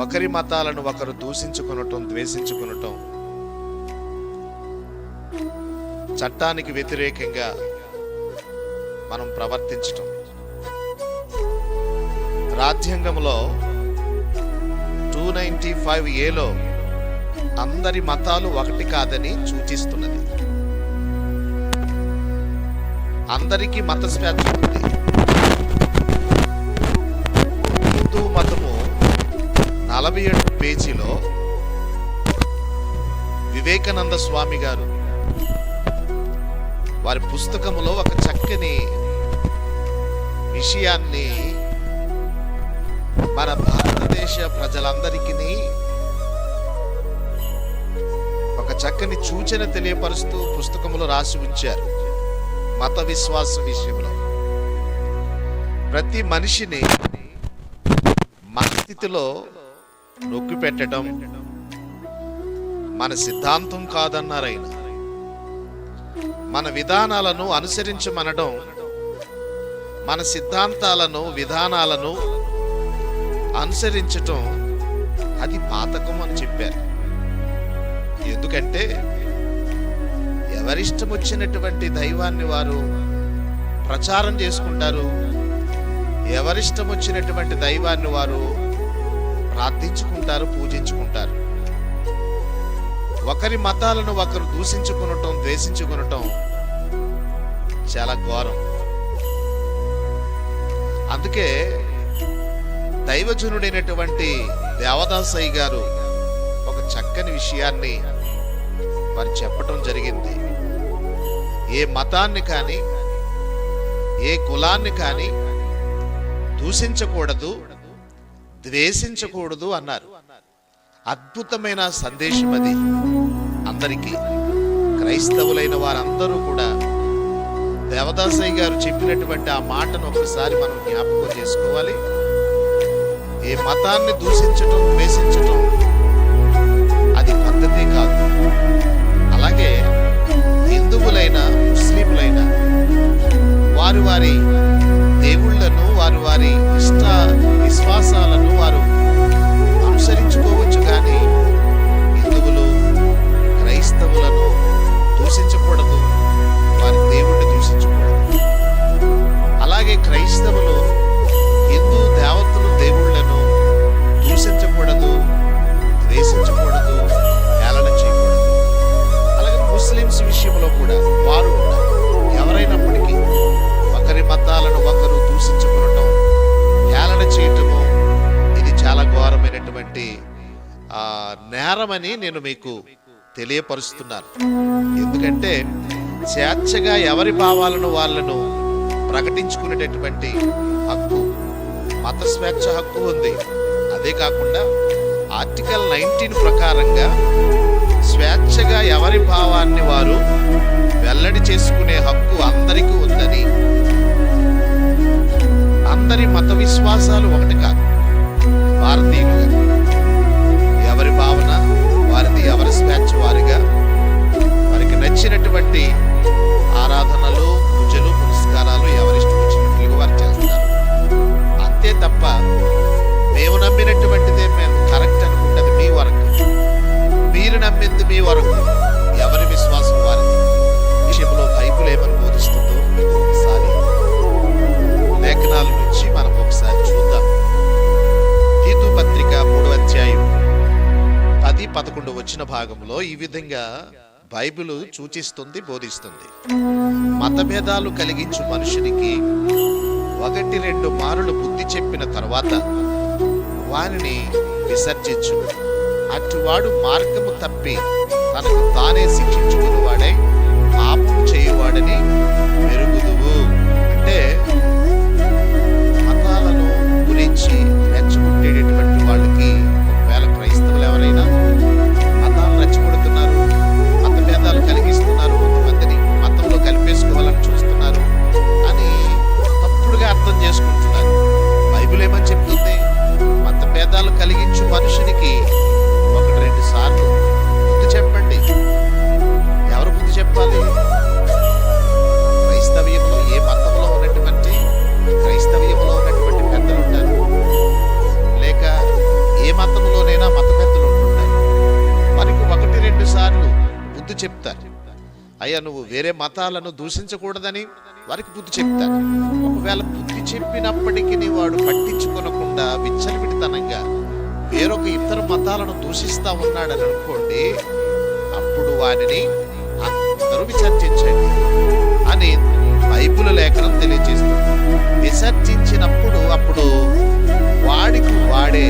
ఒకరి మతాలను ఒకరు దూషించుకొనటం ద్వేషించుకొనటం చట్టానికి వ్యతిరేకంగా మనం ప్రవర్తించటం. రాజ్యాంగంలో టూ నైంటీ ఫైవ్ ఏలో అందరి మతాలు ఒకటి కాదని సూచిస్తున్నది. అందరికీ మత స్వేచ్ఛ ఉంది. హిందూ మతము నలభై ఏడు పేజీలో వివేకానంద స్వామి గారు వారి పుస్తకములో ఒక చక్కని విషయాన్ని మన భారతదేశ ప్రజలందరికీ ఒక చక్కని సూచన తెలియపరుస్తూ పుస్తకంలో రాసి ఉంచారు. మత విశ్వాసం విషయంలో. ప్రతి మనిషిని మన స్థితిలో నొక్కి పెట్టడం మన సిద్ధాంతం కాదన్నారు ఆయన. మన విధానాలను అనుసరించమనడం మన సిద్ధాంతాలను విధానాలను అనుసరించటం అది పాతకం అని చెప్పారు. ఎందుకంటే ఎవరిష్టం వచ్చినటువంటి దైవాన్ని వారు ప్రచారం చేసుకుంటారు ఎవరిష్టం వచ్చినటువంటి దైవాన్ని వారు ప్రార్థించుకుంటారు పూజించుకుంటారు. ఒకరి మతాలను ఒకరు దూషించుకునటం ద్వేషించుకునటం చాలా ఘోరం. అందుకే దైవజనుడైనటువంటి దేవదాసయ్య గారు ఒక చక్కని విషయాన్ని వారు చెప్పటం జరిగింది. ఏ మతాన్ని కానీ ఏ కులాన్ని కానీ దూషించకూడదు ద్వేషించకూడదు అన్నారు. అద్భుతమైన సందేశం అది. అందరికీ క్రైస్తవులైన వారందరూ కూడా దేవదాసయ్య గారు చెప్పినటువంటి ఆ మాటను ఒకసారి మనం జ్ఞాపకం చేసుకోవాలి. ఏ మతాన్ని దూషించటం ద్వేషించటం అది పద్ధతి కాదు. అలాగే హిందువులైన ముస్లింలైన వారి వారి దేవుళ్ళను వారి వారి ఇష్ట విశ్వాసాలను అనుసరించుకోవచ్చు కానీ హిందువులు క్రైస్తవులను దూషించకూడదు. నేరమని నేను మీకు తెలియపరుస్తున్నాను. ఎందుకంటే స్వేచ్ఛగా ఎవరి భావాలను వాళ్ళను ప్రకటించుకునేటటువంటి హక్కు మత స్వేచ్ఛ హక్కు ఉంది. అదే కాకుండా ఆర్టికల్ నైన్టీన్ ప్రకారంగా స్వేచ్ఛగా ఎవరి భావాన్ని వారు నమ్మినటువంటిదే మేము. కరెక్ట్ అనుకుంటుంది మీ వరకు. మీరు నమ్మింది మీ వరకు. ఎవరి విశ్వాసం వారిది? విషయంలో బైబుల్ ఏమని బోధిస్తుందో మీకు ఒకసారి లేఖనాల నుంచి మనం ఒకసారి చూద్దాం. హీతు పత్రిక మూడవ అధ్యాయం పది పదకొండు వచ్చిన భాగంలో ఈ విధంగా బైబిల్ సూచిస్తుంది బోధిస్తుంది. మతభేదాలు కలిగించు మనుషునికి ఒకటి రెండు మారులు బుద్ధి చెప్పిన తర్వాత వారిని విసర్జించు అటువాడు మార్గము తప్పి తనకు తానే శిక్షించుకుని వాడై పాపము చేయువాడని బుద్ధి చెప్తారు. అయ్యా నువ్వు వేరే మతాలను దూషించకూడదని వారికి బుద్ధి చెప్తారు. ఒకవేళ బుద్ధి చెప్పినప్పటికీ వాడు పట్టించుకోనకుండా విచ్చలవిడితనంగా వేరొక ఇతర మతాలను దూషిస్తా ఉన్నాడని అనుకోండి అప్పుడు వారిని అందరూ విసర్జించండి అని బైబుల్ లేఖనం తెలియజేస్తుంది. విసర్జించినప్పుడు అప్పుడు వాడికి వాడే